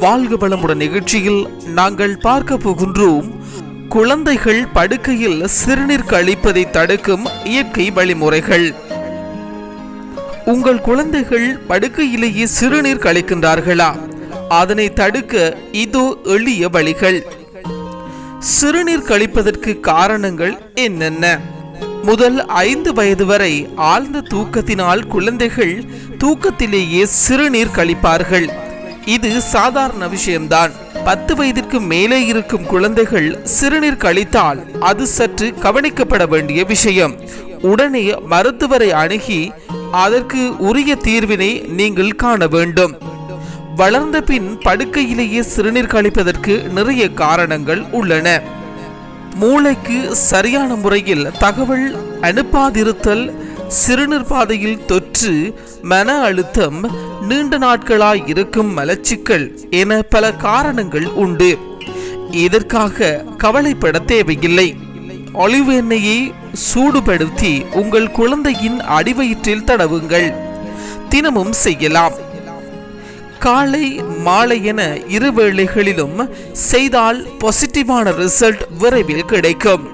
வாழ்க வளமுடன் நிகழ்ச்சியில் நாங்கள் பார்க்க போகின்றோம். குழந்தைகள் படுக்கையில் சிறுநீர் கழிப்பதை தடுக்கும் இயற்கை வழிமுறைகள். உங்கள் குழந்தைகள் படுக்கையிலேயே சிறுநீர் கழிக்கின்றார்களா? அதனை தடுக்க இதோ எளிய வழிகள். சிறுநீர் கழிப்பதற்கு காரணங்கள் என்னென்ன? முதல் ஐந்து வயது வரை ஆழ்ந்த தூக்கத்தினால் குழந்தைகள் தூக்கத்திலேயே சிறுநீர் கழிப்பார்கள். இது சாதாரண விஷயம்தான். பத்து வயதிற்கு மேலே இருக்கும் குழந்தைகள் சிறுநீர் கழித்தால் அது சற்று கவனிக்கப்பட வேண்டிய விஷயம். உடனே மருத்துவரை அணுகி அதற்கு உரிய தீர்வினை நீங்கள் காண வேண்டும். வளர்ந்த பின் படுக்கையிலேயே சிறுநீர் கழிப்பதற்கு நிறைய காரணங்கள் உள்ளன. மூளைக்கு சரியான முறையில் தகவல் அனுப்பாதிருத்தல் சிறுநீர் பாதையில் தொற்று மன அழுத்தம் நீண்ட நாட்களாய் இருக்கும் மலச்சிக்கல் என பல காரணங்கள் உண்டு. இதற்காக கவலைப்பட தேவையில்லை. ஒளிவு எண்ணெயை சூடுபடுத்தி உங்கள் குழந்தையின் அடிவயிற்றில் தடவுங்கள். தினமும் செய்யலாம். காலை மாலை என இரு வேளைகளிலும் செய்தால் பாசிட்டிவான ரிசல்ட் விரைவில் கிடைக்கும்.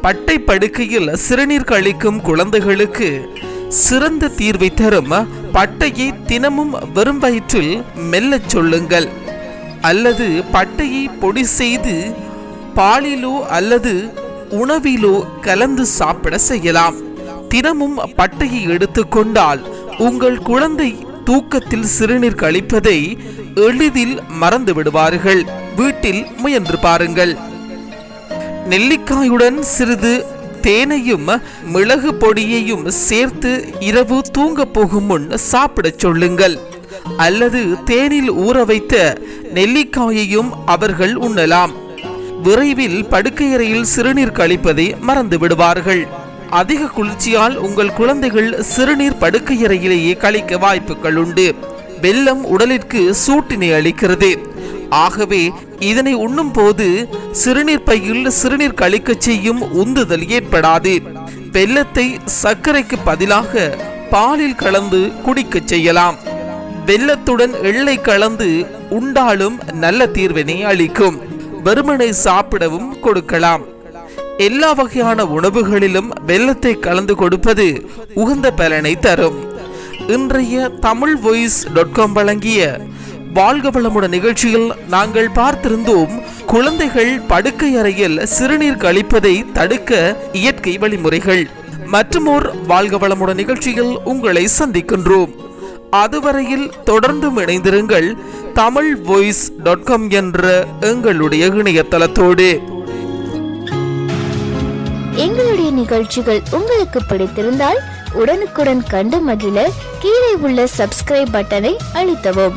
பட்டை படுக்கையில் சிறுநீர் கழிக்கும் குழந்தைகளுக்கு சிறந்த தீர்வை தரும் பட்டையை தினமும் வெறும் வயிற்றில் மெல்லச் சொல்லுங்கள். அல்லது பட்டையை பொடி செய்து பாலிலோ அல்லது உணவிலோ கலந்து சாப்பிட செய்யலாம். தினமும் பட்டையை எடுத்துக்கொண்டால் உங்கள் குழந்தை தூக்கத்தில் சிறுநீர் கழிப்பதை எளிதில் மறந்து விடுவார்கள். வீட்டில் முயன்று பாருங்கள். நெல்லிக்காயுடன் சிறிது தேனையும் மிளகு பொடியையும் சேர்த்து இரவு தூங்க போகும் முன் சாப்பிடச் சொல்லுங்கள். அல்லது தேனில் ஊற வைத்த நெல்லிக்காயையும் அவர்கள் உண்ணலாம். விரைவில் படுக்கையறையில் சிறுநீர் கழிப்பதை மறந்து விடுவார்கள். அதிக குளிர்ச்சியால் உங்கள் குழந்தைகள் சிறுநீர் படுக்கையறையிலேயே கழிக்க வாய்ப்புகள் உண்டு. வெள்ளம் உடலிற்கு சூட்டினை அளிக்கிறது. ஆகவே இதனை உண்ணும் போது சிறுநீர் பையில் சிறுநீர் கழிக்கச் செய்யும் உந்துதல் ஏற்படாது. வெள்ளத்தை சர்க்கரைக்கு பதிலாக பாலில் கலந்து குடிக்கச் செய்யலாம். வெள்ளத்துடன் எள்ளை கலந்து உண்டாலும் நல்ல தீர்வினை அளிக்கும். வெறுமனை சாப்பிடவும் கொடுக்கலாம். எல்லா வகையான உணவுகளிலும் வெள்ளத்தை கலந்து கொடுப்பது உகந்த பலனை தரும். இன்றைய தமிழ் வாய்ஸ் டாட் காம் வழங்கிய வாழ்க வளமுடன் நிகழ்ச்சியில் நாங்கள் பார்த்திருந்தோம் குழந்தைகள் படுக்கை அறையில் சிறுநீர் கழிப்பதை தடுக்க இயற்கை வழிமுறைகள். மற்றுமோர் வாழ்க வளமுடன் நிகழ்ச்சியில் உங்களை சந்திக்கின்றோம். அதுவரையில் தொடர்ந்தும் இணைந்திருங்கள் தமிழ் வாய்ஸ் டாட் காம் என்ற எங்களுடைய இணையதளத்தோடு. எங்களுடைய நிகழ்ச்சிகள் உங்களுக்கு பிடித்திருந்தால் உடனுக்குடன் கண்டு மகிழ கீழே உள்ள சப்ஸ்கிரைப் பட்டனை அழுத்தவும்.